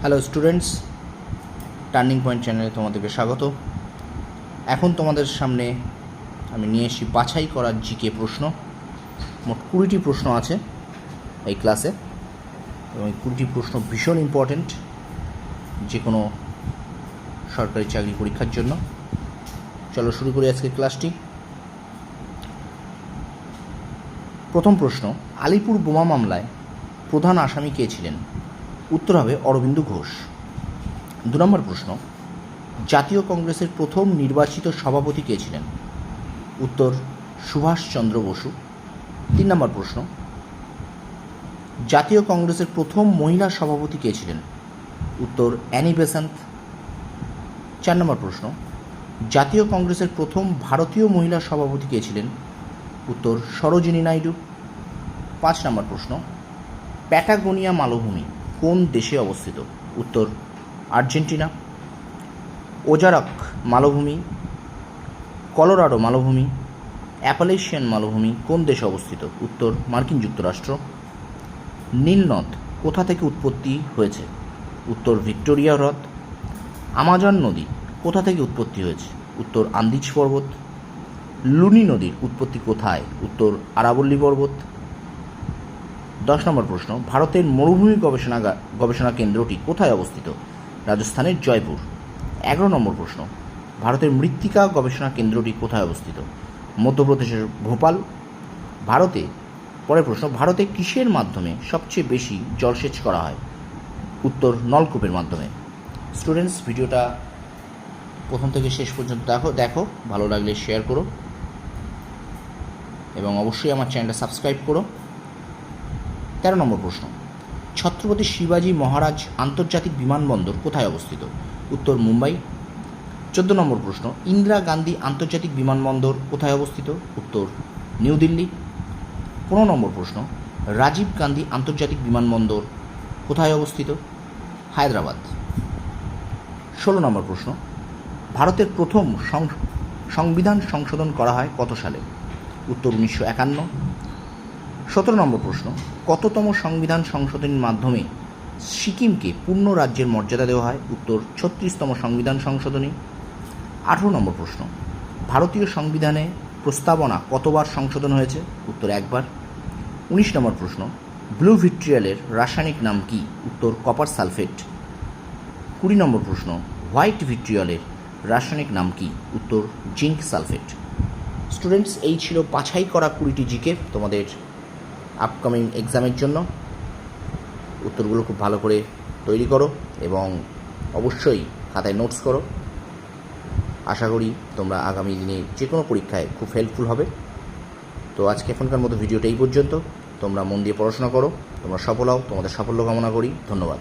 Hello students turning point চ্যানেলে তোমাদেরকে স্বাগত। এখন তোমাদের সামনে আমি নিয়ে এসেছি বাছাই করার জিকে প্রশ্ন। মোট কুড়িটি প্রশ্ন আছে এই ক্লাসে। এবং এই কুড়িটি প্রশ্ন ভীষণ ইম্পর্ট্যান্ট যে কোনো সরকারি চাকরি পরীক্ষার জন্য। চলো শুরু করি আজকের ক্লাসটি। প্রথম প্রশ্ন, আলিপুর বোমা মামলায় প্রধান আসামি কে ছিলেন? উত্তর হবে অরবিন্দ ঘোষ। দু নম্বর প্রশ্ন, জাতীয় কংগ্রেসের প্রথম নির্বাচিত সভাপতি কে ছিলেন? উত্তর সুভাষচন্দ্র বসু। তিন নম্বর প্রশ্ন, জাতীয় কংগ্রেসের প্রথম মহিলা সভাপতি কে ছিলেন? উত্তর, অ্যানি বেসান্ত। চার নম্বর প্রশ্ন, জাতীয় কংগ্রেসের প্রথম ভারতীয় মহিলা সভাপতি কে ছিলেন? উত্তর, সরোজিনী নাইডু। পাঁচ নম্বর প্রশ্ন, প্যাটাগোনিয়া মালভূমি। কোন দেশে অবস্থিত? উত্তর, আর্জেন্টিনা। ওজারক মালভূমি। কলোরাডো মালভূমি। অ্যাপালেশিয়ান মালভূমি, কোন দেশে অবস্থিত? উত্তর, মার্কিন যুক্তরাষ্ট্র। নীলনদ কোথা থেকে উৎপত্তি হয়েছে? উত্তর, ভিক্টোরিয়া হ্রদ। আমাজন নদী, কোথা থেকে উৎপত্তি হয়েছে? উত্তর, আন্দিজ পর্বত। লুনি নদীর উৎপত্তি কোথায়? উত্তর, আরাবল্লী পর্বত। দশ নম্বর প্রশ্ন, ভারতের মরুভূমি গবেষণাগার গবেষণা কেন্দ্রটি কোথায় অবস্থিত? রাজস্থানের জয়পুর। এগারো নম্বর প্রশ্ন, ভারতের মৃত্তিকা গবেষণা কেন্দ্রটি কোথায় অবস্থিত? মধ্যপ্রদেশের ভোপাল। ভারতে, পরের প্রশ্ন, ভারতে কিসের মাধ্যমে সবচেয়ে বেশি জলসেচ করা হয়? উত্তর, নলকূপের মাধ্যমে। স্টুডেন্টস, ভিডিওটা প্রথম থেকে শেষ পর্যন্ত দেখো দেখো, ভালো লাগলে শেয়ার করো। এবং অবশ্যই আমার চ্যানেলটা সাবস্ক্রাইব করো। তেরো নম্বর প্রশ্ন। ছত্রপতি শিবাজী মহারাজ আন্তর্জাতিক বিমানবন্দর কোথায় অবস্থিত? উত্তর মুম্বাই। চোদ্দ নম্বর প্রশ্ন, ইন্দিরা গান্ধী আন্তর্জাতিক বিমানবন্দর কোথায় অবস্থিত? উত্তর নিউ দিল্লি। পনেরো নম্বর প্রশ্ন, রাজীব গান্ধী আন্তর্জাতিক বিমানবন্দর কোথায় অবস্থিত? হায়দ্রাবাদ। ষোলো নম্বর প্রশ্ন, ভারতের প্রথম সংবিধান সংশোধন করা হয় কত সালে? উত্তর উনিশশো একান্ন সতেরো নম্বর প্রশ্ন, কততম সংবিধান সংশোধনের মাধ্যমে সিকিমকে পূর্ণ রাজ্যের মর্যাদা দেওয়া হয়? উত্তর, ছত্রিশতম সংবিধান সংশোধনী। আঠেরো নম্বর প্রশ্ন, ভারতীয় সংবিধানে প্রস্তাবনা কতবার সংশোধন হয়েছে? উত্তর একবার। উনিশ নম্বর প্রশ্ন, ব্লু ভিট্রিয়ালের রাসায়নিক নাম কি? উত্তর, কপার সালফেট। কুড়ি নম্বর প্রশ্ন, হোয়াইট ভিট্রিয়ালের রাসায়নিক নাম কি? উত্তর, জিঙ্ক সালফেট। স্টুডেন্টস, এই ছিল পাছাই করা কুড়িটি জিকে তোমাদের আপকামিং এক্সামের জন্য। উত্তরগুলো খুব ভালো করে তৈরি করো এবং অবশ্যই খাতায় নোটস করো। আশা করি তোমরা আগামী দিনে যে কোনো পরীক্ষায় খুব হেল্পফুল হবে। তো আজকে এখনকার মতো ভিডিওটা এই পর্যন্ত। তোমরা মন দিয়ে পড়াশোনা করো, তোমরা সফল হও, তোমাদের সাফল্য কামনা করি। ধন্যবাদ।